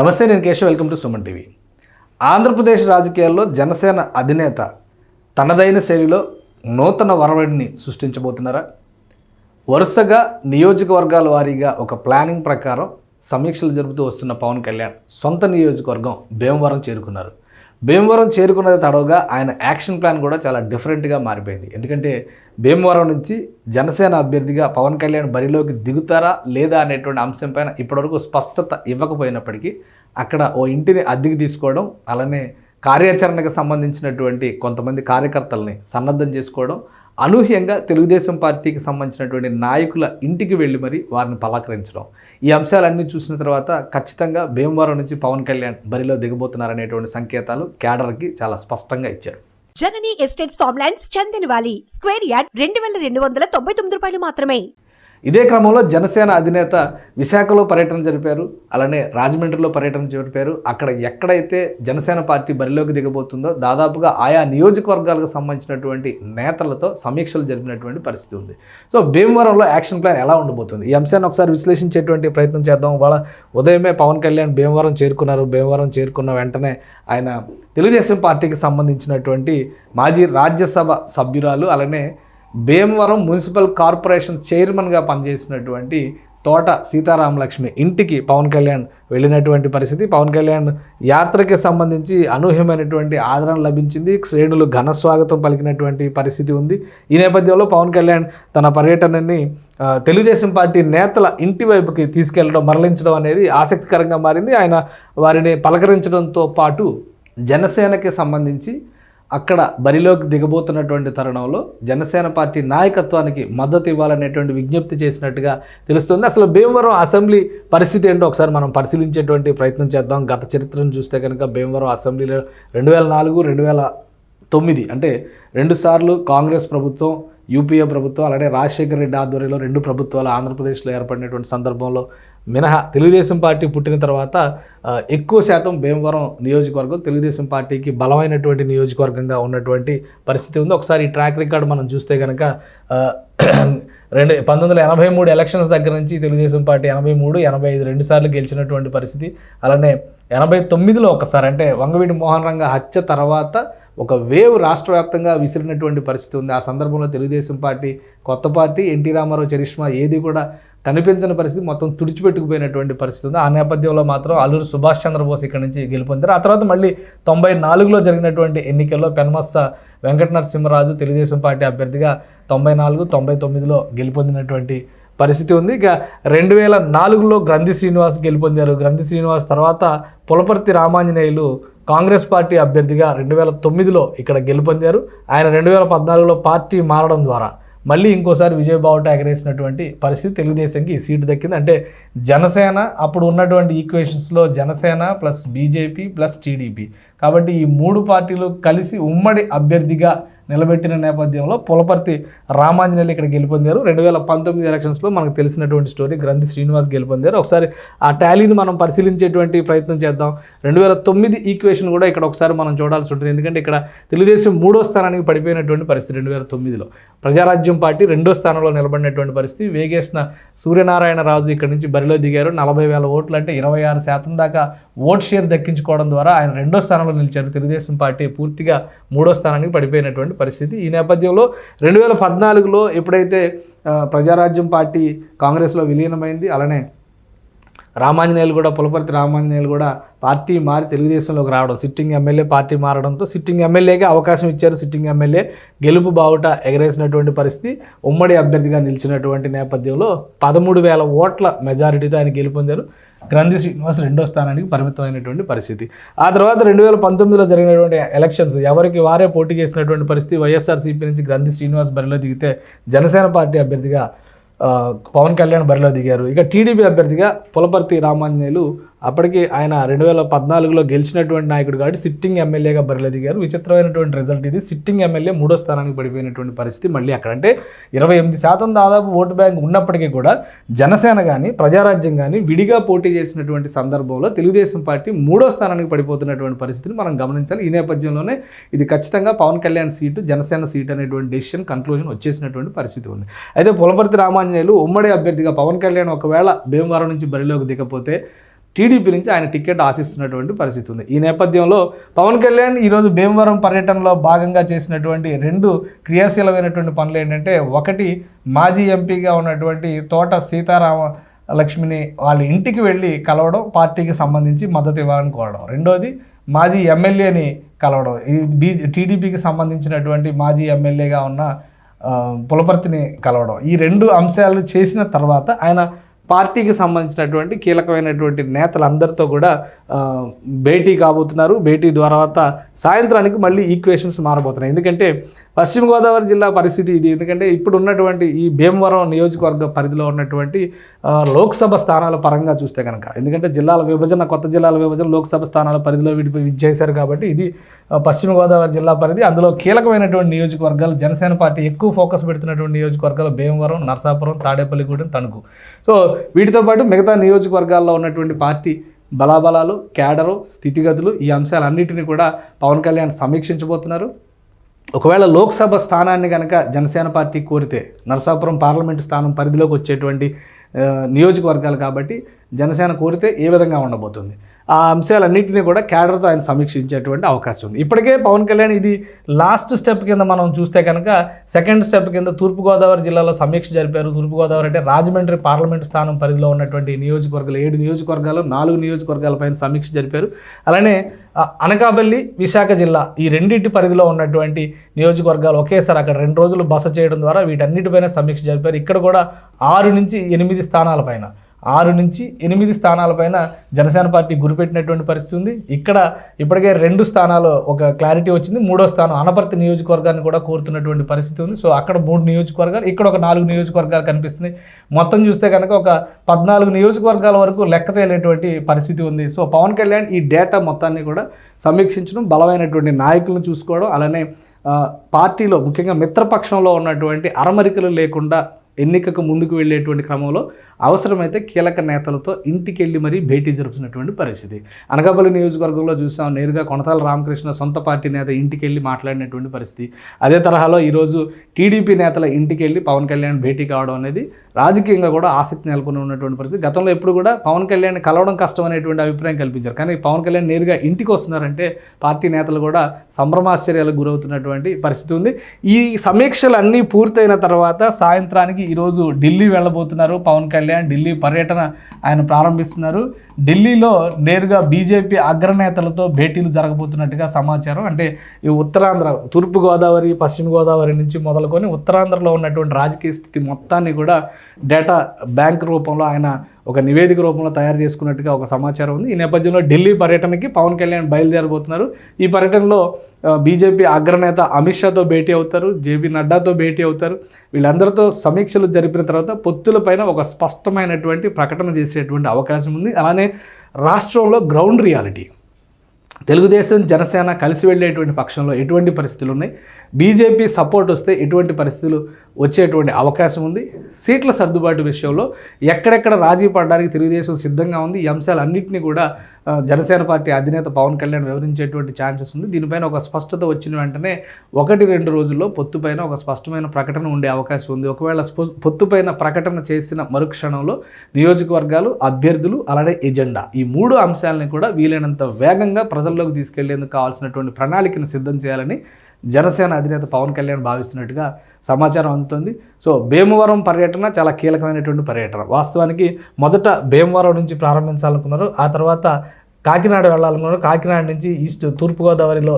నమస్తే నేను Keshav. Welcome to Suman TV. Andhra Pradesh రాజకీయాల్లో జనసేన అధినేత తనదైన శైలిలో నూతన వరవడిని సృష్టించబోతున్నారా? వరుసగా నియోజకవర్గాల వారీగా ఒక ప్లానింగ్ ప్రకారం సమీక్షలు జరుపుతూ వస్తున్న పవన్ కళ్యాణ్ సొంత నియోజకవర్గం భీమవరం చేరుకున్నారు. భీమవరం చేరుకున్నది తడవుగా ఆయన యాక్షన్ ప్లాన్ కూడా చాలా డిఫరెంట్గా మారిపోయింది. ఎందుకంటే భీమవరం నుంచి జనసేన అభ్యర్థిగా పవన్ కళ్యాణ్ బరిలోకి దిగుతారా లేదా అనేటువంటి అంశంపైన ఇప్పటివరకు స్పష్టత ఇవ్వకపోయినప్పటికీ అక్కడ ఓ ఇంటిని అద్దెకి తీసుకోవడం అలానే కార్యాచరణకు సంబంధించినటువంటి కొంతమంది కార్యకర్తల్ని సన్నద్ధం చేసుకోవడం అనూహ్యంగా తెలుగుదేశం పార్టీకి సంబంధించినటువంటి నాయకుల ఇంటికి వెళ్ళి మరి వారిని పలాకరించడం. ఈ అంశాలన్నీ చూసిన తర్వాత ఖచ్చితంగా భీమవరం నుంచి పవన్ కళ్యాణ్ బరిలో దిగబోతున్నారనేటువంటి సంకేతాలు క్యాడర్కి చాలా స్పష్టంగా ఇచ్చారు. జననీ ఎస్టేట్స్ ఫార్మ్లాండ్స్ చందనవాలి. స్క్వేర్ యార్డ్ రెండు వేల రెండు వందల తొంభై తొమ్మిది రూపాయలు మాత్రమే. ఇదే క్రమంలో జనసేన అధినేత విశాఖలో పర్యటన జరిపారు అలానే రాజమండ్రిలో పర్యటన జరిపారు. అక్కడ ఎక్కడైతే జనసేన పార్టీ బరిలోకి దిగబోతుందో దాదాపుగా ఆయా నియోజకవర్గాలకు సంబంధించినటువంటి నేతలతో సమీక్షలు జరిపినటువంటి పరిస్థితి ఉంది. సో భీమవరంలో యాక్షన్ ప్లాన్ ఎలా ఉండబోతుంది? ఈ అంశాన్ని ఒకసారి విశ్లేషించేటువంటి ప్రయత్నం చేద్దాం. వాళ్ళ ఉదయమే పవన్ కళ్యాణ్ భీమవరం చేరుకున్నారు. భీమవరం చేరుకున్న వెంటనే ఆయన తెలుగుదేశం పార్టీకి సంబంధించినటువంటి మాజీ రాజ్యసభ సభ్యురాలు అలానే భీమవరం మున్సిపల్ కార్పొరేషన్ చైర్మన్గా పనిచేసినటువంటి తోట సీతారామ లక్ష్మి ఇంటికి పవన్ కళ్యాణ్ వెళ్ళినటువంటి పరిస్థితి. పవన్ కళ్యాణ్ యాత్రకి సంబంధించి అనూహ్యమైనటువంటి ఆదరణ లభించింది. శ్రేణులు ఘన స్వాగతం పలికినటువంటి పరిస్థితి ఉంది. ఈ నేపథ్యంలో పవన్ కళ్యాణ్ తన పర్యటనని తెలుగుదేశం పార్టీ నేతల ఇంటి వైపుకి తీసుకెళ్ళడం మరలించడం అనేది ఆసక్తికరంగా మారింది. ఆయన వారిని పలకరించడంతో పాటు జనసేనకి సంబంధించి అక్కడ బరిలోకి దిగబోతున్నటువంటి తరుణంలో జనసేన పార్టీ నాయకత్వానికి మద్దతు ఇవ్వాలనేటువంటి విజ్ఞప్తి చేసినట్టుగా తెలుస్తుంది. అసలు భీమవరం అసెంబ్లీ పరిస్థితి ఏంటో ఒకసారి మనం పరిశీలించేటువంటి ప్రయత్నం చేద్దాం. గత చరిత్రను చూస్తే కనుక భీమవరం అసెంబ్లీలో రెండు వేల నాలుగు రెండు వేల తొమ్మిది అంటే రెండుసార్లు కాంగ్రెస్ ప్రభుత్వం యూపీఏ ప్రభుత్వం అలాగే రాజశేఖర రెడ్డి ఆధ్వర్యంలో రెండు ప్రభుత్వాలు ఆంధ్రప్రదేశ్లో ఏర్పడినటువంటి సందర్భంలో మినహా తెలుగుదేశం పార్టీ పుట్టిన తర్వాత ఎక్కువ శాతం భీమవరం నియోజకవర్గం తెలుగుదేశం పార్టీకి బలమైనటువంటి నియోజకవర్గంగా ఉన్నటువంటి పరిస్థితి ఉంది. ఒకసారి ఈ ట్రాక్ రికార్డ్ మనం చూస్తే కనుక రెండు పంతొమ్మిది వందల ఎనభై మూడు ఎలక్షన్స్ దగ్గర నుంచి తెలుగుదేశం పార్టీ ఎనభై మూడు ఎనభై ఐదు రెండు సార్లు గెలిచినటువంటి పరిస్థితి. అలానే ఎనభై తొమ్మిదిలో ఒకసారి అంటే వంగవీటి మోహన్ రంగ హత్య తర్వాత ఒక వేవ్ రాష్ట్ర వ్యాప్తంగా విసిరినటువంటి పరిస్థితి ఉంది. ఆ సందర్భంలో తెలుగుదేశం పార్టీ కొత్త party N T Rama Rao charisma ఏది కూడా కనిపించని పరిస్థితి మొత్తం తుడిచిపెట్టుకుపోయినటువంటి పరిస్థితి ఉంది. ఆ నేపథ్యంలో మాత్రం అల్లూరు సుభాష్ చంద్రబోస్ ఇక్కడ నుంచి గెలుపొందారు. ఆ తర్వాత మళ్ళీ తొంభై నాలుగులో జరిగినటువంటి ఎన్నికల్లో పెనమస్స వెంకట నరసింహరాజు తెలుగుదేశం పార్టీ అభ్యర్థిగా తొంభై నాలుగు తొంభై తొమ్మిదిలో గెలుపొందినటువంటి పరిస్థితి ఉంది. ఇక రెండు వేల నాలుగులో గ్రంథి శ్రీనివాస్ గెలుపొందారు. గ్రంథి శ్రీనివాస్ తర్వాత పులపర్తి రామాంజనేయులు కాంగ్రెస్ పార్టీ అభ్యర్థిగా రెండు వేల తొమ్మిదిలో ఇక్కడ గెలుపొందారు. ఆయన రెండు వేల పద్నాలుగులో పార్టీ మారడం ద్వారా మళ్ళీ ఇంకోసారి విజయబావుట ఎగరేసినటువంటి పరిస్థితి తెలుగుదేశంకి ఈ సీటు దక్కింది. అంటే జనసేన అప్పుడు ఉన్నటువంటి ఈక్వేషన్స్లో Jana Sena plus BJP plus TDP. కాబట్టి ఈ మూడు పార్టీలు కలిసి ఉమ్మడి అభ్యర్థిగా నిలబెట్టిన నేపథ్యంలో పులపర్తి రామాంజనేయులు ఇక్కడ గెలుపొందారు. రెండు వేల పంతొమ్మిది ఎలక్షన్స్లో మనకు తెలిసినటువంటి స్టోరీ గ్రంథి శ్రీనివాస్ గెలుపొందారు. ఒకసారి ఆ టాలీని మనం పరిశీలించేటువంటి ప్రయత్నం చేద్దాం. రెండు వేల తొమ్మిది ఈక్వేషన్ కూడా ఇక్కడ ఒకసారి మనం చూడాల్సి ఉంటుంది. ఎందుకంటే ఇక్కడ తెలుగుదేశం మూడో స్థానానికి పడిపోయినటువంటి పరిస్థితి రెండు వేల తొమ్మిదిలో. ప్రజారాజ్యం పార్టీ రెండో స్థానంలో నిలబడినటువంటి పరిస్థితి. వేగేసిన సూర్యనారాయణ రాజు ఇక్కడ నుంచి బరిలో దిగారు. నలభై వేల ఓట్లు అంటే ఇరవై ఆరు శాతం దాకా ఓట్ షేర్ దక్కించుకోవడం ద్వారా ఆయన రెండో స్థానంలో నిలిచారు. తెలుగుదేశం పార్టీ పూర్తిగా మూడో స్థానానికి పడిపోయినటువంటి పరిస్థితి. ఈ నేపథ్యంలో రెండు వేల పద్నాలుగులో ఎప్పుడైతే ప్రజారాజ్యం పార్టీ కాంగ్రెస్లో విలీనమైంది అలానే రామాంజనేయులు కూడా పులపర్తి రామాంజనేయులు కూడా పార్టీ మారి తెలుగుదేశంలోకి రావడం సిట్టింగ్ ఎమ్మెల్యే పార్టీ మారడంతో సిట్టింగ్ ఎమ్మెల్యేకి అవకాశం ఇచ్చారు సిట్టింగ్ ఎమ్మెల్యే. గెలుపు బావుట ఎగరేసినటువంటి పరిస్థితి ఉమ్మడి అభ్యర్థిగా నిలిచినటువంటి నేపథ్యంలో పదమూడు వేల ఓట్ల మెజారిటీతో ఆయన గెలుపొందారు. గ్రంథి శ్రీనివాస్ రెండో స్థానానికి పరిమితమైనటువంటి పరిస్థితి. ఆ తర్వాత రెండు వేల పంతొమ్మిదిలో జరిగినటువంటి ఎలక్షన్స్ ఎవరికి వారే పోటీ చేసినటువంటి పరిస్థితి వైఎస్ఆర్సీపీ నుంచి గ్రంథి శ్రీనివాస్ బరిలో దిగితే జనసేన పార్టీ అభ్యర్థిగా పవన్ కళ్యాణ్ బరిలో దిగారు. ఇక టీడీపీ అభ్యర్థిగా పులపర్తి రామాంజనేయులు అప్పటికి ఆయన రెండు వేల పద్నాలుగులో గెలిచినటువంటి నాయకుడు కాబట్టి సిట్టింగ్ ఎమ్మెల్యేగా బరిలో దిగారు విచిత్రమైనటువంటి రిజల్ట్ ఇది. సిట్టింగ్ ఎమ్మెల్యే మూడో స్థానానికి పడిపోయినటువంటి పరిస్థితి మళ్ళీ అక్కడ. అంటే ఇరవై ఎనిమిది శాతం దాదాపు ఓటు బ్యాంక్ ఉన్నప్పటికీ కూడా జనసేన కానీ ప్రజారాజ్యం కానీ విడిగా పోటీ చేసినటువంటి సందర్భంలో తెలుగుదేశం పార్టీ మూడో స్థానానికి పడిపోతున్నటువంటి పరిస్థితిని మనం గమనించాలి. ఈ నేపథ్యంలోనే ఇది ఖచ్చితంగా పవన్ కళ్యాణ్ సీటు జనసేన సీట్ అనేటువంటి డెసిషన్ కన్క్లూజన్ వచ్చేసినటువంటి పరిస్థితి ఉంది. అయితే పులపర్తి రామాంజనేయులు ఉమ్మడి అభ్యర్థిగా పవన్ కళ్యాణ్ ఒకవేళ భీమవరం నుంచి బరిలోకి దిగపోతే టీడీపీ నుంచి ఆయన టికెట్ ఆశిస్తున్నటువంటి పరిస్థితి ఉంది. ఈ నేపథ్యంలో పవన్ కళ్యాణ్ ఈరోజు భీమవరం పర్యటనలో భాగంగా చేసినటువంటి రెండు క్రియాశీలమైనటువంటి పనులు ఏంటంటే ఒకటి మాజీ ఎంపీగా ఉన్నటువంటి తోట సీతారామ లక్ష్మిని వాళ్ళ ఇంటికి వెళ్ళి కలవడం పార్టీకి సంబంధించి మద్దతు ఇవ్వాలని కోరడం. రెండోది మాజీ ఎమ్మెల్యేని కలవడం. ఈ బీ టీడీపీకి సంబంధించినటువంటి మాజీ ఎమ్మెల్యేగా ఉన్న పులపర్తిని కలవడం. ఈ రెండు అంశాలు చేసిన తర్వాత ఆయన పార్టీకి సంబంధించినటువంటి కీలకమైనటువంటి నేతలందరితో కూడా భేటీ కాబోతున్నారు. భేటీ తర్వాత సాయంత్రానికి మళ్ళీ ఈక్వేషన్స్ మారబోతున్నాయి. ఎందుకంటే పశ్చిమ గోదావరి జిల్లా పరిస్థితి ఇది. ఎందుకంటే ఇప్పుడు ఉన్నటువంటి ఈ భీమవరం నియోజకవర్గ పరిధిలో ఉన్నటువంటి లోక్సభ స్థానాల పరంగా చూస్తే కనుక ఎందుకంటే జిల్లాల విభజన కొత్త జిల్లాల విభజన లోక్సభ స్థానాల పరిధిలో విడిపోయి ఇచ్చేశారు కాబట్టి ఇది పశ్చిమ గోదావరి జిల్లా పరిధి. అందులో కీలకమైనటువంటి నియోజకవర్గాలు జనసేన పార్టీ ఎక్కువ ఫోకస్ పెడుతున్నటువంటి నియోజకవర్గాలు భీమవరం నర్సాపురం తాడేపల్లిగూడెం తణుకు. సో వీటితో పాటు మిగతా నియోజకవర్గాల్లో ఉన్నటువంటి పార్టీ బలాబలాలు క్యాడరు స్థితిగతులు ఈ అంశాలన్నింటినీ కూడా పవన్ కళ్యాణ్ సమీక్షించబోతున్నారు. ఒకవేళ లోక్సభ స్థానాన్ని కనుక జనసేన పార్టీ కోరితే నరసాపురం పార్లమెంటు స్థానం పరిధిలోకి వచ్చేటువంటి నియోజకవర్గాలు కాబట్టి జనసేన కోరితే ఏ విధంగా ఉండబోతుంది? ఆ అంశాలన్నింటినీ కూడా క్యాడర్తో ఆయన సమీక్షించేటువంటి అవకాశం ఉంది. ఇప్పటికే పవన్ కళ్యాణ్ ఇది లాస్ట్ స్టెప్ కింద మనం చూస్తే కనుక సెకండ్ స్టెప్ కింద తూర్పుగోదావరి జిల్లాలో సమీక్ష జరిపారు. తూర్పుగోదావరి అంటే రాజమండ్రి పార్లమెంటు స్థానం పరిధిలో ఉన్నటువంటి నియోజకవర్గాలు ఏడు నియోజకవర్గాలు నాలుగు నియోజకవర్గాలపైన సమీక్ష జరిపారు. అలానే అనకాపల్లి విశాఖ జిల్లా ఈ రెండింటి పరిధిలో ఉన్నటువంటి నియోజకవర్గాలు ఒకేసారి అక్కడ రెండు రోజులు బస చేయడం ద్వారా వీటన్నిటిపైన సమీక్ష జరిపారు. ఇక్కడ కూడా ఆరు నుంచి ఎనిమిది స్థానాలపైన ఆరు నుంచి ఎనిమిది స్థానాలపైన జనసేన పార్టీ గురిపెట్టినటువంటి పరిస్థితి ఉంది. ఇక్కడ ఇప్పటికే రెండు స్థానాలు ఒక క్లారిటీ వచ్చింది. మూడో స్థానం అనపర్తి నియోజకవర్గాన్ని కూడా కోరుతున్నటువంటి పరిస్థితి ఉంది. సో అక్కడ మూడు నియోజకవర్గాలు ఇక్కడ ఒక నాలుగు నియోజకవర్గాలు కనిపిస్తున్నాయి. మొత్తం చూస్తే కనుక ఒక పద్నాలుగు నియోజకవర్గాల వరకు లెక్క తేలేటువంటి పరిస్థితి ఉంది. సో పవన్ కళ్యాణ్ ఈ డేటా మొత్తాన్ని కూడా సమీక్షించడం బలమైనటువంటి నాయకులను చూసుకోవడం అలానే పార్టీలో ముఖ్యంగా మిత్రపక్షంలో ఉన్నటువంటి అరమరికలు లేకుండా ఎన్నికకు ముందుకు వెళ్ళేటువంటి క్రమంలో అవసరమైతే కీలక నేతలతో ఇంటికి వెళ్ళి మరీ భేటీ జరుపుతున్నటువంటి పరిస్థితి. అనకాపల్లి నియోజకవర్గంలో చూసాం నేరుగా కొనతాల రామకృష్ణ సొంత పార్టీ నేత ఇంటికి వెళ్ళి మాట్లాడినటువంటి పరిస్థితి. అదే తరహాలో ఈరోజు టీడీపీ నేతల ఇంటికి వెళ్ళి పవన్ కళ్యాణ్ భేటీ కావడం అనేది రాజకీయంగా కూడా ఆసక్తి నెలకొని ఉన్నటువంటి పరిస్థితి. గతంలో ఎప్పుడు కూడా పవన్ కళ్యాణ్ కలవడం కష్టం అనేటువంటి అభిప్రాయం కల్పించారు. కానీ పవన్ కళ్యాణ్ నేరుగా ఇంటికి వస్తున్నారంటే పార్టీ నేతలు కూడా సంభ్రమాశ్చర్యాలకు గురవుతున్నటువంటి పరిస్థితి ఉంది. ఈ సమీక్షలు అన్నీ పూర్తయిన తర్వాత సాయంత్రానికి ఈరోజు ఢిల్లీ వెళ్ళబోతున్నారు పవన్ కళ్యాణ్ ఢిల్లీ పర్యటన ఆయన ప్రారంభిస్తున్నారు. ఢిల్లీలో నేరుగా బీజేపీ అగ్రనేతలతో భేటీలు జరగబోతున్నట్టుగా సమాచారం. అంటే ఈ ఉత్తరాంధ్ర తూర్పుగోదావరి పశ్చిమ గోదావరి నుంచి మొదలుకొని ఉత్తరాంధ్రలో ఉన్నటువంటి రాజకీయ స్థితి మొత్తాన్ని కూడా డేటా బ్యాంక్ రూపంలో ఆయన ఒక నివేదిక రూపంలో తయారు చేసుకున్నట్టుగా ఒక సమాచారం ఉంది. ఈ నేపథ్యంలో ఢిల్లీ పర్యటనకి పవన్ కళ్యాణ్ బయలుదేరబోతున్నారు. ఈ పర్యటనలో బీజేపీ అగ్రనేత అమిత్ షాతో భేటీ అవుతారు జేపీ నడ్డాతో భేటీ అవుతారు. వీళ్ళందరితో సమీక్షలు జరిపిన తర్వాత పొత్తులపైన ఒక స్పష్టమైనటువంటి ప్రకటన చేసేటువంటి అవకాశం ఉంది. అలానే రాష్ట్రంలో గ్రౌండ్ రియాలిటీ తెలుగుదేశం జనసేన కలిసి వెళ్ళేటువంటి పక్షంలో ఎటువంటి పరిస్థితులు ఉన్నాయి? బీజేపీ సపోర్ట్ వస్తే ఎటువంటి పరిస్థితులు వచ్చేటువంటి అవకాశం ఉంది? సీట్ల సర్దుబాటు విషయంలో ఎక్కడెక్కడ రాజీ పడడానికి తెలుగుదేశం సిద్ధంగా ఉంది? ఈ అంశాలన్నింటినీ కూడా జనసేన పార్టీ అధినేత పవన్ కళ్యాణ్ వివరించేటువంటి ఛాన్సెస్ ఉంది. దీనిపైన ఒక స్పష్టత వచ్చిన వెంటనే ఒకటి రెండు రోజుల్లో పొత్తుపైన ఒక స్పష్టమైన ప్రకటన ఉండే అవకాశం ఉంది. ఒకవేళ పొత్తుపైన ప్రకటన చేసిన మరుక్షణంలో నియోజకవర్గాలు అభ్యర్థులు అలానే ఎజెండా ఈ మూడు అంశాలని కూడా వీలైనంత వేగంగా ప్రజలు ప్రజల్లోకి తీసుకెళ్ళేందుకు కావాల్సినటువంటి ప్రణాళికను సిద్ధం చేయాలని జనసేన అధినేత పవన్ కళ్యాణ్ భావిస్తున్నట్టుగా సమాచారం అందుతుంది. సో భీమవరం పర్యటన చాలా కీలకమైనటువంటి పర్యటన. వాస్తవానికి మొదట భీమవరం నుంచి ప్రారంభించాలనుకున్నారు. ఆ తర్వాత కాకినాడ వెళ్ళాలనుకున్నారు. కాకినాడ నుంచి ఈస్ట్ తూర్పుగోదావరిలో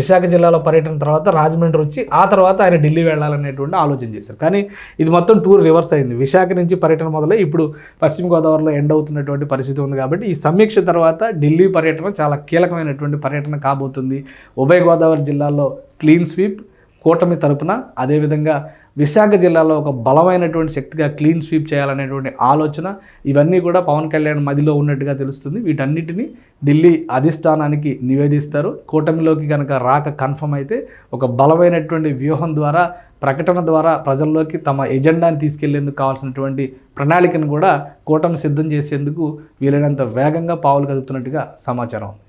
విశాఖ జిల్లాలో పర్యటన తర్వాత రాజమండ్రి వచ్చి ఆ తర్వాత ఆయన ఢిల్లీ వెళ్ళాలనేటువంటి ఆలోచన చేశారు. కానీ ఇది మొత్తం టూర్ రివర్స్ అయింది. విశాఖ నుంచి పర్యటన మొదలై ఇప్పుడు పశ్చిమ గోదావరిలో ఎండ్ అవుతున్నటువంటి పరిస్థితి ఉంది కాబట్టి ఈ సమీక్ష తర్వాత ఢిల్లీ పర్యటన చాలా కీలకమైనటువంటి పర్యటన కాబోతుంది. ఉభయ గోదావరి జిల్లాలో క్లీన్ స్వీప్ కూటమి తరపున అదేవిధంగా విశాఖ జిల్లాలో ఒక బలమైనటువంటి శక్తిగా క్లీన్ స్వీప్ చేయాలనేటువంటి ఆలోచన ఇవన్నీ కూడా పవన్ కళ్యాణ్ మదిలో ఉన్నట్టుగా తెలుస్తుంది. వీటన్నిటిని ఢిల్లీ అధిష్టానానికి నివేదిస్తారు. కూటమిలోకి కనుక రాక కన్ఫర్మ్ అయితే ఒక బలమైనటువంటి వ్యూహం ద్వారా ప్రకటన ద్వారా ప్రజల్లోకి తమ ఎజెండాని తీసుకెళ్ళేందుకు కావాల్సినటువంటి ప్రణాళికను కూడా కూటమి సిద్ధం చేసేందుకు వీలైనంత వేగంగా పావులు కదుపుతున్నట్టుగా సమాచారం ఉంది.